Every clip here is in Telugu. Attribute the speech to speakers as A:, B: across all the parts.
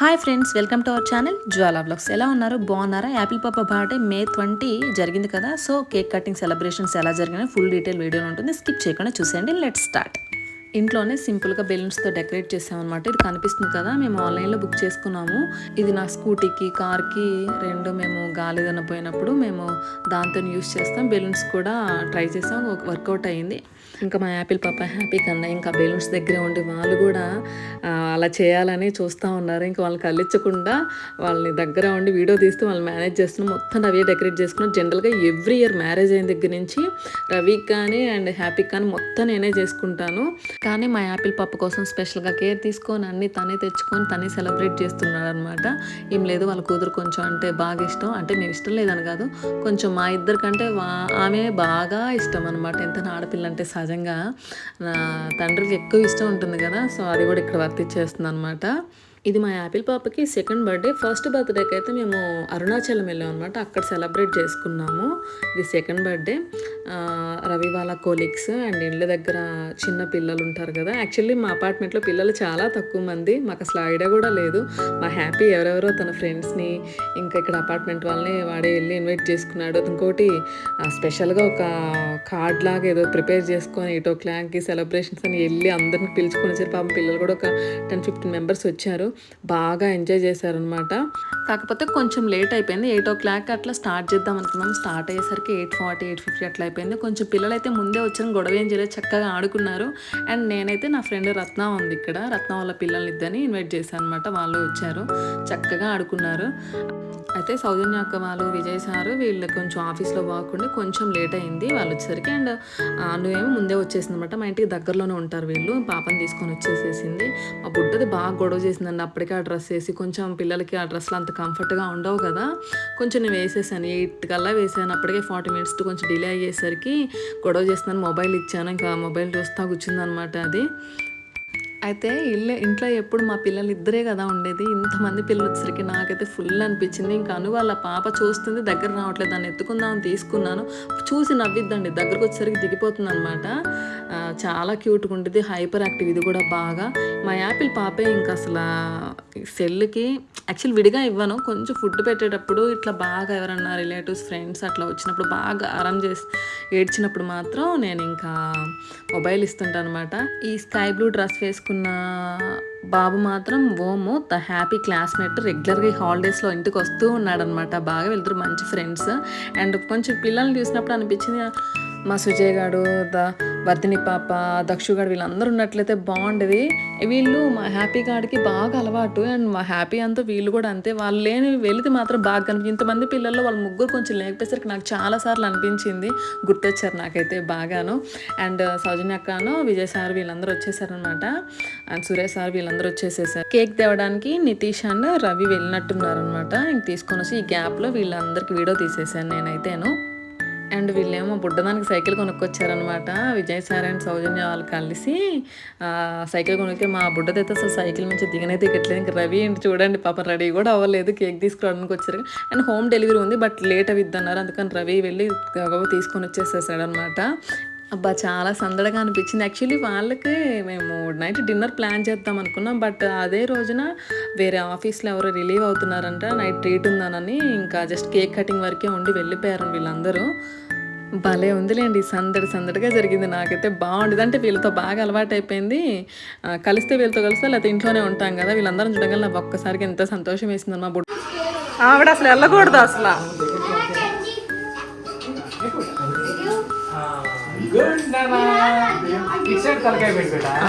A: Hi friends welcome to our channel Jwala blogs ఎలా ఉన్నారు? బాగున్నారా? యాపిల్ పాప బర్త్డే మే ట్వంటీ జరిగింది కదా? సో కేక్ కటింగ్ సెలబ్రేషన్స్ ఎలా జరిగినాయి ఫుల్ డీటెయిల్ వీడియో ఉంటుంది. స్కిప్ చేయకుండా చూసేయండి. లెట్ స్టార్ట్ ఇంట్లోనే సింపుల్గా బెలూన్స్తో డెకరేట్ చేసామన్నమాట. ఇది కనిపిస్తుంది కదా? మేము ఆన్లైన్లో బుక్ చేసుకున్నాము. ఇది నా స్కూటీకి కార్కి రెండు మేము గాలి పోయినప్పుడు మేము దాంతో యూస్ చేస్తాం. బెలూన్స్ కూడా ట్రై చేసాం. వర్కౌట్ అయ్యింది ఇంకా మా యాపిల్ పాప హ్యాపీ కన్నా ఇంకా బెలూన్స్ దగ్గర ఉండి వాళ్ళు కూడా అలా చేయాలని చూస్తూ ఉన్నారు. ఇంకా వాళ్ళని కలిచకుండా వాళ్ళని దగ్గర ఉండి వీడియో తీస్తూ వాళ్ళు మేనేజ్ చేస్తున్నాం మొత్తం రవి డెకరేట్ చేసుకున్నాం జనరల్గా ఎవ్రీ ఇయర్ మ్యారేజ్ అయిన దగ్గర నుంచి రవికి కానీ అండ్ హ్యాపీకి కానీ మొత్తం నేనే చేసుకుంటాను. కానీ మా యాపిల్ పాప కోసం స్పెషల్గా కేర్ తీసుకొని అన్ని తనే తెచ్చుకొని తనే సెలబ్రేట్ చేస్తున్నాడు అనమాట ఏం లేదు వాళ్ళ కూతురు కొంచెం అంటే బాగా ఇష్టం. అంటే మేము ఇష్టం లేదని కాదు కొంచెం మా ఇద్దరికంటే వా- ఆమె బాగా ఇష్టం అనమాట ఎంత ఆడపిల్ల అంటే సహజంగా నా తండ్రికి ఎక్కువ ఇష్టం ఉంటుంది కదా సో అది కూడా ఇక్కడ వర్తిచ్చేస్తుంది అనమాట ఇది మా యాపిల్ పాపకి సెకండ్ బర్త్డే. ఫస్ట్ బర్త్డేకి అయితే మేము అరుణాచలం వెళ్ళాం అనమాట అక్కడ సెలబ్రేట్ చేసుకున్నాము. ఇది సెకండ్ బర్త్డే. రవి వాళ్ళ కోలీగ్స్ అండ్ ఇండ్ల దగ్గర చిన్న పిల్లలు ఉంటారు కదా. యాక్చువల్లీ మా అపార్ట్మెంట్లో పిల్లలు చాలా తక్కువ మంది. మాకు అసలు ఐడియా కూడా లేదు. మా హ్యాపీ ఎవరెవరో తన ఫ్రెండ్స్ని ఇంకా ఇక్కడ అపార్ట్మెంట్ వాళ్ళని వాడే వెళ్ళి ఇన్వైట్ చేసుకున్నాడు. ఇంకోటి స్పెషల్గా ఒక కార్డ్ లాగా ఏదో ప్రిపేర్ చేసుకొని ఎయిట్ ఓ క్లాక్కి సెలబ్రేషన్స్ అని వెళ్ళి అందరిని పిలుచుకొని వచ్చారు. పాపం పిల్లలు కూడా ఒక టెన్ ఫిఫ్టీన్ మెంబర్స్ వచ్చారు. బాగా ఎంజాయ్ చేశారనమాట కాకపోతే కొంచెం లేట్ అయిపోయింది. ఎయిట్ ఓ క్లాక్ అట్లా స్టార్ట్ చేద్దాం అనుకున్నాం. స్టార్ట్ అయ్యేసరికి ఎయిట్ ఫార్టీ ఎయిట్ ఫిఫ్టీ అట్లా అయిపోయింది. కొంచెం పిల్లలు అయితే ముందే వచ్చిన గొడవ ఏం చేయలేదు. చక్కగా ఆడుకున్నారు. అండ్ నేనైతే నా ఫ్రెండ్ రత్న ఉంది ఇక్కడ. రత్న వాళ్ళ పిల్లల్ని ఇద్దరిని ఇన్వైట్ చేశాను అనమాట వాళ్ళు వచ్చారు. చక్కగా ఆడుకున్నారు. అయితే సౌజన్య అక్క వాళ్ళు విజయ్ సారు వీళ్ళు కొంచెం ఆఫీస్లో వర్క్ కొంచెం లేట్ అయింది వాళ్ళు వచ్చేసరికి అండ్ నువ్వేమో ముందే వచ్చేసింది అనమాట మా ఇంటికి దగ్గరలోనే ఉంటారు వీళ్ళు. పాపని తీసుకొని వచ్చేసేసింది. మా బుడ్డది బాగా గొడవ చేసిందండి. అప్పటికే ఆ డ్రెస్ వేసి కొంచెం పిల్లలకి ఆ డ్రెస్లు అంత కంఫర్ట్గా ఉండవు కదా. కొంచెం నేను వేసేసాను. ఎయిట్ కల్లా వేసాను. అప్పటికే ఫార్టీ మినిట్స్ కొంచెం డిలే అయ్యేసరికి గొడవ చేస్తున్నాను. మొబైల్ ఇచ్చాను. ఇంకా మొబైల్ చూస్తా కూర్చుందనమాట అది. అయితే ఇల్లు ఇంట్లో ఎప్పుడు మా పిల్లలు ఇద్దరే కదా ఉండేది. ఇంతమంది పిల్లలు వచ్చేసరికి నాకైతే ఫుల్ అనిపించింది. ఇంకా అను వాళ్ళ పాప చూస్తుంది దగ్గర రావట్లేదు. దాన్ని ఎత్తుకుందామని తీసుకున్నాను. చూసి నవ్విద్దండి. దగ్గరకు వచ్చేసరికి దిగిపోతుంది అనమాట చాలా క్యూట్గా ఉంటుంది హైపర్ యాక్టివ్ ఇది కూడా బాగా. మా యాపిల్ పాపే ఇంకా అసలు సెల్కి యాక్చువల్ విడిగా ఇవ్వను. కొంచెం ఫుడ్ పెట్టేటప్పుడు ఇట్లా బాగా ఎవరన్నా రిలేటివ్స్ ఫ్రెండ్స్ అట్లా వచ్చినప్పుడు బాగా ఆరాం చేసి ఏడ్చినప్పుడు మాత్రం నేను ఇంకా మొబైల్ ఇస్తుంటాను అనమాట ఈ స్కై బ్లూ డ్రెస్ వేసుకున్న బాబు మాత్రం ఓము ద హ్యాపీ క్లాస్మేట్ రెగ్యులర్గా ఈ హాలిడేస్లో ఇంటికి వస్తూ ఉన్నాడనమాట. బాగా వెళ్తారు మంచి ఫ్రెండ్స్. అండ్ కొంచెం పిల్లల్ని చూసినప్పుడు అనిపించింది మా సుజయ్ గారు ద వర్ధిని పాప దక్షుగాడు వీళ్ళందరూ ఉన్నట్లయితే బాగుండేది. వీళ్ళు మా హ్యాపీ గాడికి బాగా అలవాటు అండ్ మా హ్యాపీ అంతా వీళ్ళు కూడా అంతే. వాళ్ళు లేని వెళితే మాత్రం బాగా కనిపి ఇంతమంది పిల్లల్లో వాళ్ళ ముగ్గురు కొంచెం లేకపోయేసరికి నాకు చాలా సార్లు అనిపించింది. గుర్తొచ్చారు నాకైతే బాగాను. అండ్ సౌజన్య అక్కను విజయ్ సార్ వీళ్ళందరూ వచ్చేసారనమాట అండ్ సురేష్ సార్ వీళ్ళందరూ వచ్చేసేసారు. కేక్ తేవడానికి నితీష్ అండ్ రవి వెళ్ళినట్టున్నారనమాట ఇంక తీసుకొని వచ్చి ఈ గ్యాప్లో వీళ్ళందరికీ వీడియో తీసేసాను నేనైతేను. అండ్ వీళ్ళేమో బుడ్డదానికి సైకిల్ కొనుక్కొచ్చారనమాట విజయ్ సార్ అండ్ సౌజన్య వాళ్ళు కలిసి సైకిల్ కొనుక్కి మా బుడ్డదైతే అసలు సైకిల్ నుంచి దిగనే దిగట్లేదు. ఇంకా రవి ఏంటి చూడండి పాపం రెడీ కూడా అవ్వలేదు. కేక్ తీసుకురావడానికి వచ్చారు. అండ్ హోమ్ డెలివరీ ఉంది బట్ లేట్ అవిద్ది అన్నారు అందుకని రవి వెళ్ళి గబగబా తీసుకొని వచ్చేసేసాడు అనమాట అబ్బా చాలా సందడిగా అనిపించింది. యాక్చువల్లీ వాళ్ళకి మేము నైట్ డిన్నర్ ప్లాన్ చేద్దాం అనుకున్నాం బట్ అదే రోజున వేరే ఆఫీస్లో ఎవరో రిలీవ్ అవుతున్నారంట నైట్ ట్రీట్ ఉందానని ఇంకా జస్ట్ కేక్ కటింగ్ వరకే ఉండి వెళ్ళిపోయారు వీళ్ళందరూ. భలే ఉందిలేండి సందడి సందడిగా జరిగింది. నాకైతే బాగుండేది అంటే వీళ్ళతో బాగా అలవాటు అయిపోయింది కలిస్తే వీళ్ళతో కలిస్తే లేకపోతే ఇంట్లోనే ఉంటాం కదా వీళ్ళందరం చూడగల నాకు ఒక్కసారికి ఎంత సంతోషం వేసిందమ్మా బుడ్. ఆవిడ అసలు వెళ్ళకూడదు అసలు.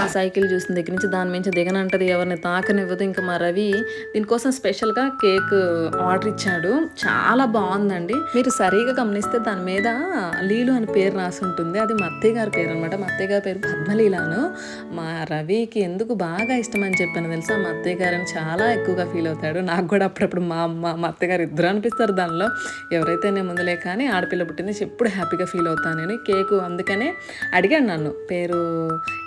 A: ఆ సైకిల్ చూసిన దగ్గర నుంచి దాని మించి దిగనంటది ఎవరిని తాకనివ్వదు. ఇంకా మా రవి దీనికోసం స్పెషల్గా కేక్ ఆర్డర్ ఇచ్చాడు. చాలా బాగుందండి. మీరు సరిగా గమనిస్తే దాని మీద లీలు అని పేరు రాసి ఉంటుంది. అది మా అత్తయ్య గారి పేరు అనమాట మా అత్తయ్య గారి పేరు పద్మలీలాను. మా రవికి ఎందుకు బాగా ఇష్టం అని చెప్పాను తెలుసా? మా అత్తయ్య గారిని చాలా ఎక్కువగా ఫీల్ అవుతాడు. నాకు కూడా అప్పుడప్పుడు మా అమ్మ మా అత్తగారు ఇద్దరు అనిపిస్తారు దానిలో. ఎవరైతే నేను ముందులే కానీ ఆడపిల్ల పుట్టింది ఎప్పుడు హ్యాపీగా ఫీల్ అవుతాను నేను. కేకు అందుకనే అడిగాడు నన్ను పేరు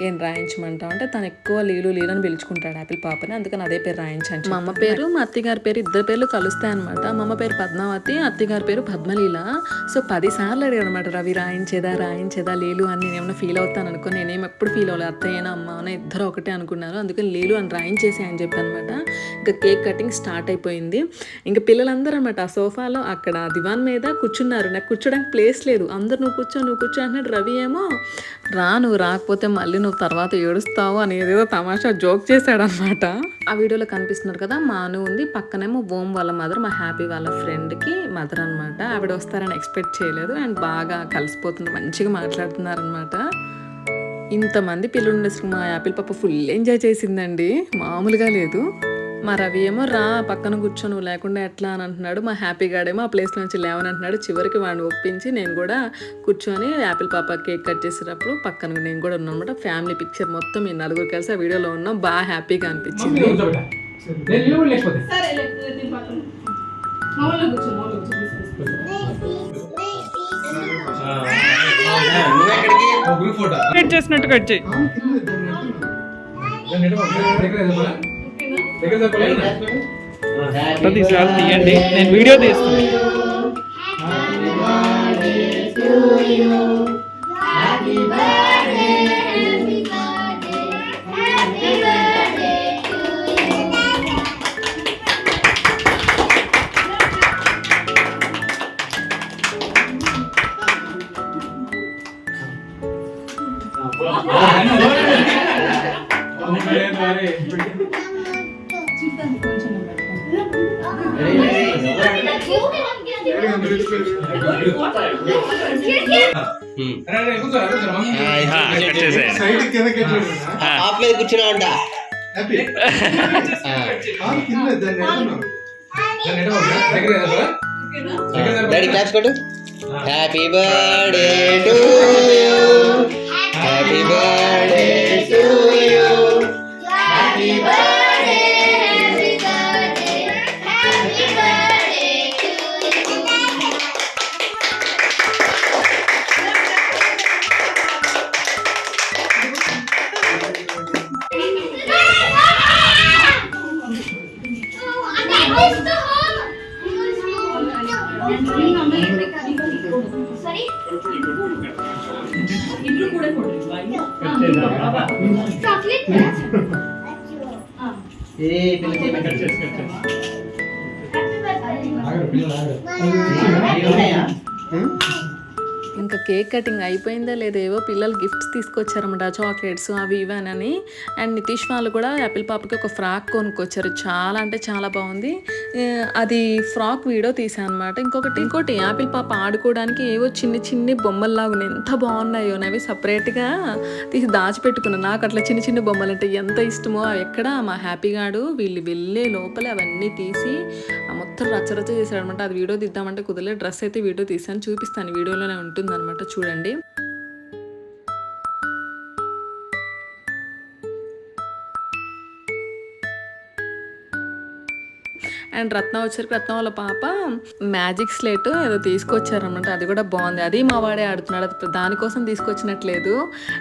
A: ఏం రాయించమంటావు అంటే తను ఎక్కువ లీలు లీలు అని పిలుచుకుంటాడు యాపిల్ పాపని అందుకని అదే పేరు రాయించాను మా అమ్మ పేరు మా అత్తగారి పేరు ఇద్దరు పేర్లు కలుస్తాయి అనమాట మా అమ్మ పేరు పద్మావతి అత్తగారి పేరు పద్మలీల. సో పది సార్లు అడిగాడు అనమాట రవి రాయించేదా రాయించేదా లీలు అని నేను ఏమైనా ఫీల్ అవుతాను అనుకో నేనేం ఎప్పుడు ఫీల్ అవ్వలేదు. అత్తయ్యనా అమ్మ ఇద్దరు ఒకటే అనుకున్నారు. అందుకని లీలు అని రాయించేసి అని చెప్పి అనమాట ఇంకా కేక్ కటింగ్ స్టార్ట్ అయిపోయింది. ఇంకా పిల్లలందరూ అనమాట ఆ సోఫాలో అక్కడ దివాన్ మీద కూర్చున్నారు. నాకు కూర్చోడానికి ప్లేస్ లేదు. అందరు నువ్వు కూర్చో నువ్వు కూర్చో అంటున్నాడు రవి ఏమో. రా నువ్వు రాకపోతే మళ్ళీ నువ్వు తర్వాత ఏడుస్తావు అని ఏదేదో తమాషా జోక్ చేశాడనమాట. ఆ వీడియోలో కనిపిస్తున్నారు కదా మాను ఉంది. పక్కనేమో ఓం వాళ్ళ మదర్ మా హ్యాపీ వాళ్ళ ఫ్రెండ్కి మదర్ అనమాట. ఆవిడ వస్తారని ఎక్స్పెక్ట్ చేయలేదు. అండ్ బాగా కలిసిపోతుంది మంచిగా మాట్లాడుతున్నారనమాట. ఇంతమంది పిల్లలు ఉండేసరికి మా యాపిల్ పాప ఫుల్ ఎంజాయ్ చేసిందండి. మామూలుగా లేదు. మా రవి ఏమో రా పక్కన కూర్చో నువ్వు లేకుండా ఎట్లా అని అంటున్నాడు మా హ్యాపీ గాడేమో ఆ ప్లేస్ నుంచి లేవని అంటున్నాడు చివరికి వాడిని ఒప్పించి నేను కూడా కూర్చొని యాపిల్ పాప కేక్ కట్ చేసేటప్పుడు పక్కన నేను కూడా ఉన్నాను అనమాట ఫ్యామిలీ పిక్చర్ మొత్తం ఈ నలుగురు కలిసి ఆ వీడియోలో ఉన్నాం బాగా హ్యాపీగా అనిపించింది
B: కట్ చేసినట్టు కట్ చేయి ప్రతి సార్ తీయండి నేను వీడియో తీస్తాను
C: దగ్గర నిలబడా?
D: డాడీ క్లాప్స్ కొట్టు. హ్యాపీ బర్త్డే టు పిల్లలు
A: ఇంకా కేక్ కటింగ్ అయిపోయిందా లేదా ఏవో పిల్లలు గిఫ్ట్స్ తీసుకొచ్చారన్నమాట చాక్లెట్స్ అవి ఇవనని అండ్ నితీష్ వాళ్ళు కూడా యాపిల్ పాపకి ఒక ఫ్రాక్ కొనుక్కొచ్చారు. చాలా అంటే చాలా బాగుంది. అది ఫ్రాక్ వీడియో తీసాను అనమాట ఇంకొకటి ఇంకోటి యాపిల్ పాప ఆడుకోవడానికి ఏవో చిన్ని చిన్ని బొమ్మల్లాగా ఉన్నాయి. ఎంత బాగున్నాయో అవి సపరేట్గా తీసి దాచిపెట్టుకున్నాను నాకు అట్లా చిన్న చిన్న బొమ్మలు అంటే ఎంత ఇష్టమో. అవి ఎక్కడ మా హ్యాపీగాడు వీళ్ళు వెళ్ళే లోపల అవన్నీ తీసి ఆ మొత్తం రచ్చరచ్చ చేశాడనమాట అది వీడియో తీద్దామంటే కుదరలే డ్రెస్ అయితే వీడియో తీసాను చూపిస్తాను. వీడియోలోనే ఉంటుంది అనమాట చూడండి. అండ్ రత్న వచ్చరికి రత్న వాళ్ళ పాప మ్యాజిక్ స్లేట్ ఏదో తీసుకొచ్చారనమాట అది కూడా బాగుంది. అది మా వాడే ఆడుతున్నాడు. అది దానికోసం తీసుకొచ్చినట్లేదు.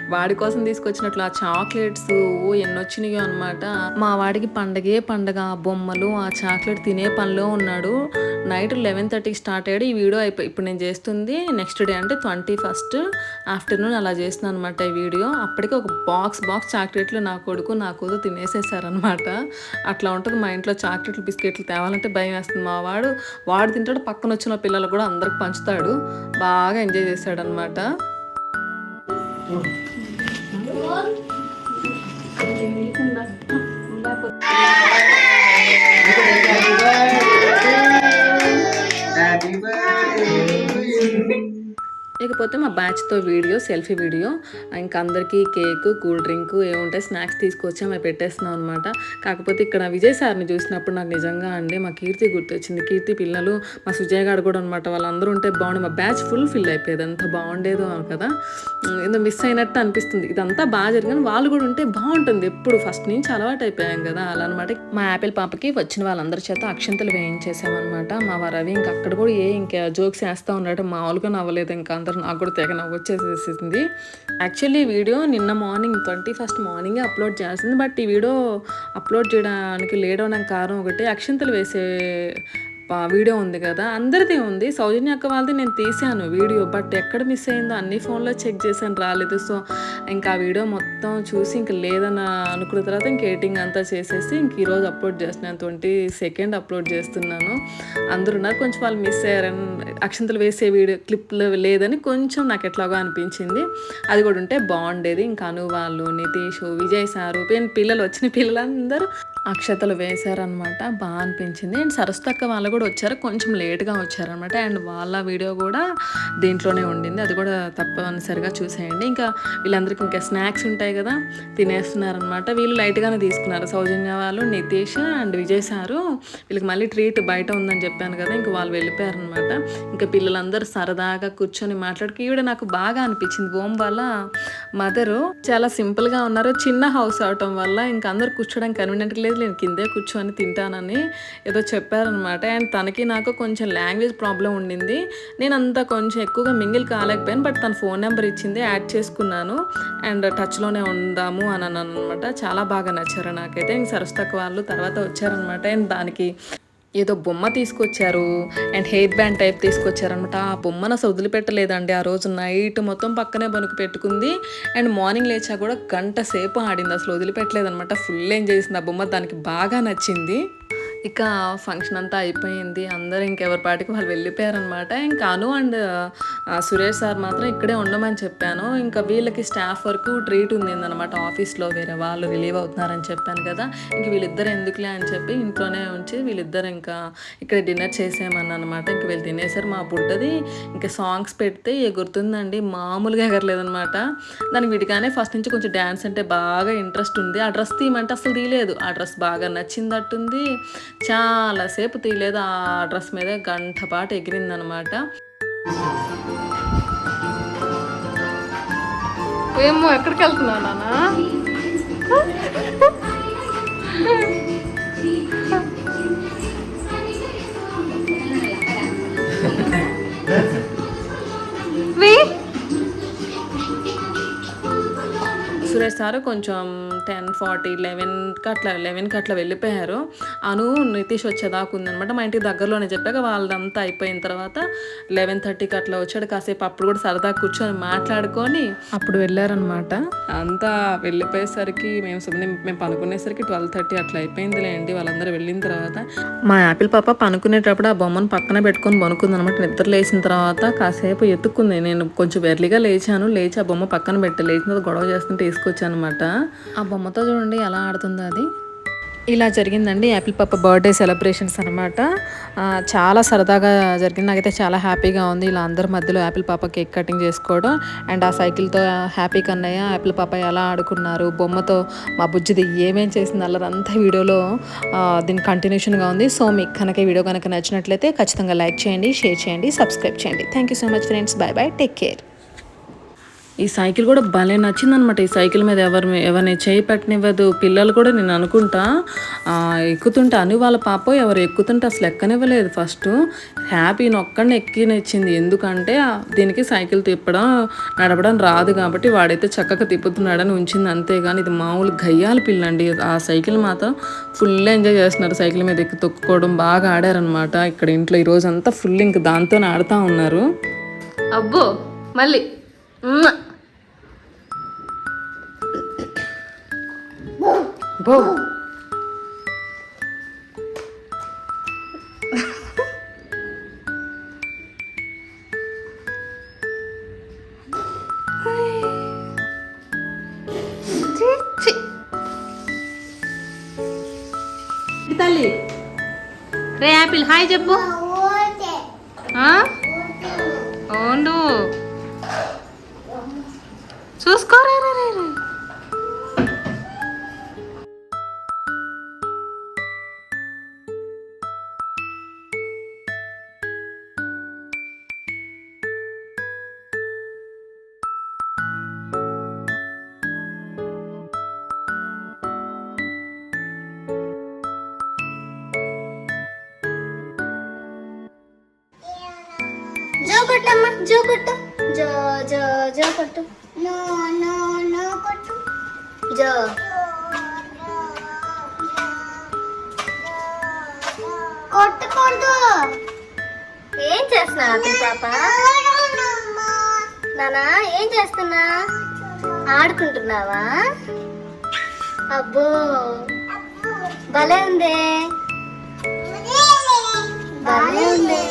A: వాడి కోసం తీసుకొచ్చినట్లు ఆ చాక్లెట్స్ ఎన్నొచ్చినాయో ఎన్ని వచ్చినాయో అనమాట మా వాడికి పండగే పండగ. ఆ బొమ్మలు ఆ చాక్లెట్ తినే పనిలో ఉన్నాడు. నైట్ లెవెన్ థర్టీకి స్టార్ట్ అయ్యాడు. ఈ వీడియో అయిపోయి ఇప్పుడు నేను చేస్తుంది నెక్స్ట్ డే అంటే ట్వంటీ ఫస్ట్ ఆఫ్టర్నూన్ అలా చేస్తున్నాను అనమాట ఈ వీడియో. అప్పటికి ఒక బాక్స్ బాక్స్ చాక్లెట్లు నా కొడుకు నా కూతురు తినేసేసారనమాట అట్లా ఉంటుంది మా ఇంట్లో చాక్లెట్లు బిస్కెట్లు తేవాలంటే భయం వేస్తుంది మా వాడు వాడు తింటాడు పక్కన వచ్చిన పిల్లలు కూడా అందరికి పంచుతాడు. బాగా ఎంజాయ్ చేశాడు అనమాట
D: హ్యాపీ
A: లేకపోతే మా బ్యాచ్తో వీడియో సెల్ఫీ వీడియో ఇంకా అందరికీ కేక్ కూల్ డ్రింక్ ఏముంటాయి స్నాక్స్ తీసుకొచ్చి మేము పెట్టేస్తున్నాం అనమాట కాకపోతే ఇక్కడ విజయ్ సార్ని చూసినప్పుడు నాకు నిజంగా అండి మా కీర్తి గుర్తొచ్చింది. కీర్తి పిల్లలు మా సుజయ్ గారు కూడా అనమాట వాళ్ళందరూ ఉంటే బాగుండు మా బ్యాచ్ ఫుల్ ఫిల్ అయిపోయేది. అంత బాగుండేదో కదా. ఏదో మిస్ అయినట్టు అనిపిస్తుంది. ఇదంతా బాగా జరిగింది వాళ్ళు కూడా ఉంటే బాగుంటుంది. ఎప్పుడు ఫస్ట్ నుంచి అలవాటు అయిపోయాం కదా అలా అనమాట మా యాపిల్ పాపకి వచ్చిన వాళ్ళందరి చేత అక్షంతలు వేయించేసామన్నమాట. మా రవి ఇంకా అక్కడ కూడా ఏ ఇంకా జోక్స్ వేస్తూ ఉన్నాడు మామూలుగా నవ్వలేదు. ఇంకా అందరు అంటారు నాకు కూడా తెగ నవ్వు వచ్చేసేసింది. యాక్చువల్లీ వీడియో నిన్న మార్నింగ్ ట్వంటీ ఫస్ట్ మార్నింగే అప్లోడ్ చేయాల్సింది. బట్ ఈ వీడియో అప్లోడ్ చేయడానికి లేట్ అవడానికి కారణం ఒకటి అక్షంతలు వేసే వీడియో ఉంది కదా అందరిది ఉంది. సౌజన్య అక్క వాళ్ళది నేను తీసాను వీడియో బట్ ఎక్కడ మిస్ అయిందో అన్ని ఫోన్లో చెక్ చేశాను రాలేదు. సో ఇంకా ఆ వీడియో మొత్తం చూసి ఇంక లేదని అనుకున్న తర్వాత ఇంక ఎడిటింగ్ అంతా చేసేసి ఇంక ఈరోజు అప్లోడ్ చేస్తున్నాను. ట్వంటీ సెకండ్ అప్లోడ్ చేస్తున్నాను. అందరు ఉన్నారు. కొంచెం వాళ్ళు మిస్ అయ్యారని అక్షంతలు వేసే వీడియో క్లిప్లు లేదని కొంచెం నాకు ఎట్లాగో అనిపించింది. అది కూడా ఉంటే బాగుండేది. ఇంకా అను వాళ్ళు నితీష్ విజయ్ సారు పిల్లలు వచ్చిన పిల్లలందరూ అక్షతలు వేశారనమాట. బాగా అనిపించింది. అండ్ సరస్వక్క వాళ్ళు కూడా వచ్చారు. కొంచెం లేట్గా వచ్చారనమాట. అండ్ వాళ్ళ వీడియో కూడా దీంట్లోనే ఉండింది. అది కూడా తప్పనిసరిగా చూసేయండి. ఇంకా వీళ్ళందరికీ ఇంకా స్నాక్స్ ఉంటాయి కదా తినేస్తున్నారనమాట. వీళ్ళు లైట్గానే తీసుకున్నారు. సౌజన్య వాళ్ళు నితీష్ అండ్ విజయ్ సారు. వీళ్ళకి మళ్ళీ ట్రీట్ బయట ఉందని చెప్పాను కదా ఇంకా వాళ్ళు వెళ్ళిపోయారనమాట. ఇంకా పిల్లలందరూ సరదాగా కూర్చొని మాట్లాడుకు ఈవిడ నాకు బాగా అనిపించింది. ఓం వల్ల మదరు చాలా సింపుల్గా ఉన్నారు. చిన్న హౌస్ అవటం వల్ల ఇంకా అందరు కూర్చోడానికి కన్వీనియంట్ లేదు. నేను కిందే కూర్చొని తింటానని ఏదో చెప్పారనమాట అండ్ తనకి నాకు కొంచెం లాంగ్వేజ్ ప్రాబ్లం ఉండింది. నేను అంత కొంచెం ఎక్కువగా మింగిల్ కాలేకపోయాను. బట్ తన ఫోన్ నెంబర్ ఇచ్చింది. యాడ్ చేసుకున్నాను. అండ్ టచ్లోనే ఉందాము అని అన్నాను అనమాట చాలా బాగా నచ్చారు నాకైతే. ఇంక సరస్తకు వాళ్ళు తర్వాత వచ్చారనమాట అండ్ దానికి ఏదో బొమ్మ తీసుకొచ్చారు అండ్ హెయిర్ బ్యాండ్ టైప్ తీసుకొచ్చారనమాట ఆ బొమ్మను అసలు వదిలిపెట్టలేదండి. ఆ రోజు నైట్ మొత్తం పక్కనే బనుకు పెట్టుకుంది అండ్ మార్నింగ్ లేచా కూడా గంట సేపు ఆడింది. అసలు వదిలిపెట్టలేదనమాట ఫుల్ ఏం చేసింది ఆ బొమ్మ. దానికి బాగా నచ్చింది. ఇక ఫంక్షన్ అంతా అయిపోయింది. అందరూ ఇంకెవరి పాటికి వాళ్ళు వెళ్ళిపోయారనమాట ఇంకా అను అండ్ సురేష్ సార్ మాత్రం ఇక్కడే ఉండమని చెప్పాను. ఇంకా వీళ్ళకి స్టాఫ్ వరకు ట్రీట్ ఉందనమాట ఆఫీస్లో వేరే వాళ్ళు రిలీవ్ అవుతున్నారని చెప్పాను కదా. ఇంక వీళ్ళిద్దరు ఎందుకులే అని చెప్పి ఇంట్లోనే ఉంచి వీళ్ళిద్దరు ఇంకా ఇక్కడ డిన్నర్ చేసేయమని అనమాట ఇంక వీళ్ళు తినేసారు మా బుడ్డది. ఇంకా సాంగ్స్ పెడితే ఎగురుతుందండి మామూలుగా ఎగరలేదనమాట దానికి విడిగానే ఫస్ట్ నుంచి కొంచెం డ్యాన్స్ అంటే బాగా ఇంట్రెస్ట్ ఉంది. ఆ డ్రెస్ తీయమంటే అసలు తీయలేదు. ఆ డ్రెస్ బాగా నచ్చిందట్టుంది. చాలాసేపు తీయలేదు ఆ డ్రెస్ మీద గంట పాటు ఎగిరిందనమాట. ఏమో ఎక్కడికి వెళ్తున్నావు నాన్న సురేష్ సార్ కొంచెం టెన్ ఫార్టీ లెవెన్కి అట్లా లెవెన్కి అట్లా వెళ్ళిపోయారు. అను నితీష్ వచ్చేదాకా ఉందనమాట మా ఇంటికి దగ్గరలోనే చెప్పాక వాళ్ళదంతా అయిపోయిన తర్వాత లెవెన్ థర్టీకి అట్లా వచ్చాడు. కాసేపు అప్పుడు కూడా సరదా కూర్చొని మాట్లాడుకొని అప్పుడు వెళ్ళారనమాట అంతా వెళ్ళిపోయేసరికి మేము సుమ్మని మేము పనుకునేసరికి ట్వెల్వ్ థర్టీ అట్లా అయిపోయిందిలేండి. వాళ్ళందరూ వెళ్ళిన తర్వాత మా యాపిల్ పాప పనుకునేటప్పుడు ఆ బొమ్మను పక్కన పెట్టుకొని పనుకుంది అనమాట నిద్ర లేచిన తర్వాత కాసేపు ఎత్తుకుంది. నేను కొంచెం ఎర్లీగా లేచాను. లేచి ఆ బొమ్మ పక్కన పెట్టి లేచిన తర్వాత గొడవ చేస్తుంటే తీసుకొచ్చాను అనమాట ఆ బొమ్మతో చూడండి ఎలా ఆడుతుందో అది. ఇలా జరిగిందండి యాపిల్ పాప బర్త్డే సెలబ్రేషన్స్ అనమాట చాలా సరదాగా జరిగింది. నాకైతే చాలా హ్యాపీగా ఉంది ఇలా అందరి మధ్యలో యాపిల్ పాప కేక్ కటింగ్ చేసుకోవడం. అండ్ ఆ సైకిల్తో హ్యాపీ కన్నయ్య యాపిల్ పాప ఎలా ఆడుకున్నారు బొమ్మతో మా బుజ్జిది ఏమేం చేసింది అల్లరంతా వీడియోలో దీని కంటిన్యూషన్గా ఉంది. సో మీకు కనుక వీడియో కనుక నచ్చినట్లయితే ఖచ్చితంగా లైక్ చేయండి షేర్ చేయండి సబ్స్క్రైబ్ చేయండి. Thank you so much friends bye bye take care ఈ సైకిల్ కూడా భలే నచ్చిందనమాట ఈ సైకిల్ మీద ఎవరి ఎవరిని చేయి పెట్టనివ్వదు. పిల్లలు కూడా నేను అనుకుంటా ఎక్కుతుంటే అని వాళ్ళ పాప ఎవరు ఎక్కుతుంటే అసలు ఎక్కనివ్వలేదు ఫస్ట్. హ్యాపీ నొక్కడిని ఎక్కినిచ్చింది. ఎందుకంటే దీనికి సైకిల్ తిప్పడం నడపడం రాదు కాబట్టి వాడైతే చక్కగా తిప్పుతున్నాడని ఉంచింది అంతేగాని ఇది మామూలు గయ్యాల పిల్లండి. ఆ సైకిల్ మాత్రం ఫుల్ ఎంజాయ్ చేస్తున్నారు సైకిల్ మీద ఎక్కి తొక్కుకోవడం బాగా ఆడారనమాట ఇక్కడ ఇంట్లో ఈ రోజు అంతా ఫుల్ ఇంక దాంతోనే ఆడుతూ ఉన్నారు. అబ్బో మళ్ళీ. బో తల్లి రే యాపిల్ హాయ్ చెప్పు
E: కొట్టమ్మా జో కొట్టు. జో జో జో కొట్టు. నో నో నో కొట్టు. జో. కొట్టకూడదు ఏం చేస్తున్నావు అతని పాప? నానా ఏం చేస్తున్నా? ఆడుకుంటున్నావా? అబ్బో. భలే ఉందే. భలే ఉంది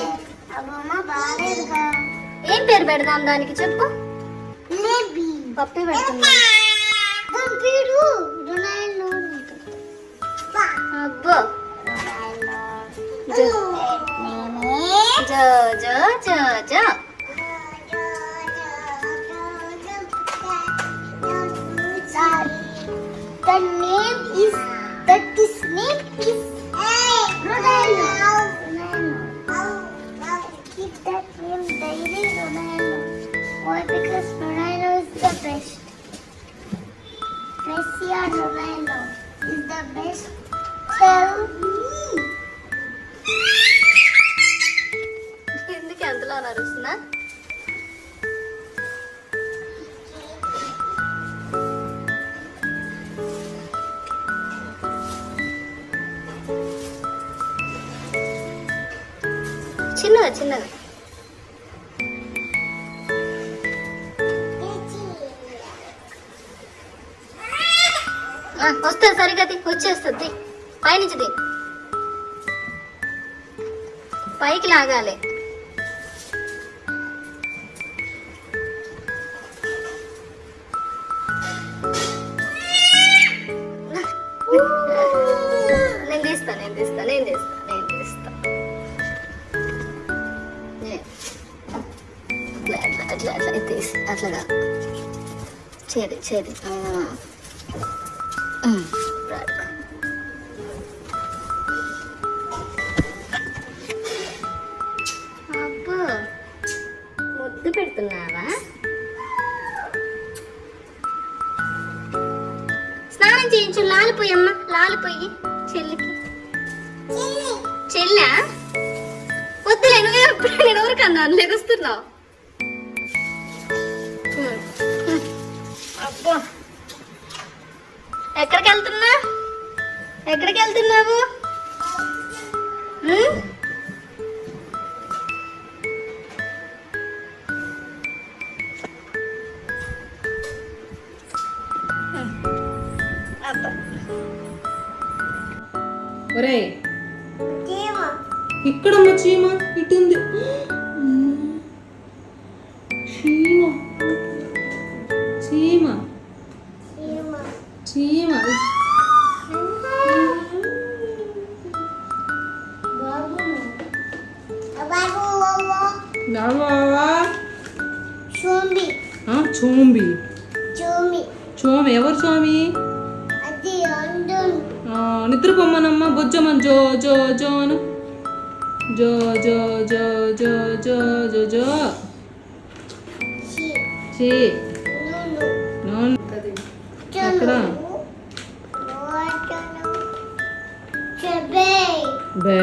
E: ఏం పేరు పెడదాం దానికి చెప్పు? పప్పి పెడుతున్నా అబ్బో. జో జో జో జో జో. The name is the name is Ronaldo. వచ్చేస్తుంది. పైనుంచి తీ. పైకి లాగాలి. నేను తీస్తా నేను తీస్తా నేను తీస్తా నేను తీస్తా. అట్లా అట్లా అట్లా అట్లా ఇది తీసి అట్లాగా చేది చేది ఆ. స్నానం చేయించు. లాలిపోయి అమ్మ లాలిపోయి చెల్లికి. చెల్లా? వద్దులే నువ్వే నేను ఎవరికి అన్నాను? లెగుస్తున్నావు అబ్బో. ఎక్కడికి వెళ్తున్నా ఎక్కడికి వెళ్తున్నావు?
A: ఒరే ఇక్కడమ్మ చీమ ఇటుంది. బొజ్జమ్మన్ జో జో జో అను జో జో జో జో జో జో జో చీ నోన్ ఎక్కడ
E: చెబే
A: బే